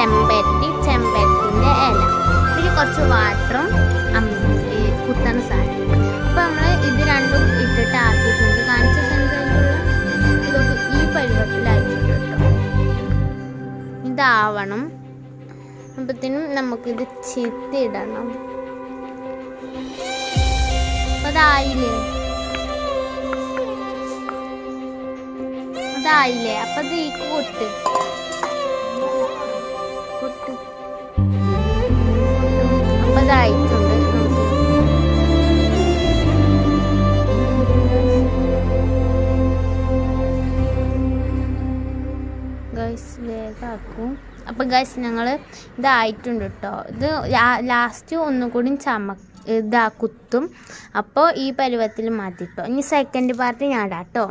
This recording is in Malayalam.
ചെമ്പരത്തി ചെമ്പരത്തിന്റെ ഇല. പിന്നെ കുറച്ച് വാട്ടറും കുത്തണ സാധനം. അപ്പോൾ നമ്മൾ ഇത് രണ്ടും ഇട്ടിട്ട് ആക്കിയിട്ടുണ്ട്. കാണിച്ച സെന്ററിലുള്ള ഇതൊക്കെ ഈ പരുവത്തിലാക്കിയിട്ടുണ്ട് ഇതാവണം. അപ്പത്തിനും നമുക്കിത് ചിത്തിടണം. അതായില്ലേ? അതായില്ലേ? അപ്പം ഇത് ഈ കൊട്ട്. ഗൈസ് വേഗമാക്കും അപ്പം ഗൈസ് ഞങ്ങൾ ഇതായിട്ടുണ്ട് കേട്ടോ ഇത് ലാസ്റ്റ് ഒന്നും കൂടി ചമ ഇതാ കുത്തും. അപ്പോൾ ഈ പരുവത്തിൽ മതി കേട്ടോ ഇനി സെക്കൻഡ് പാർട്ട് ഞാൻ ഇടാം കേട്ടോ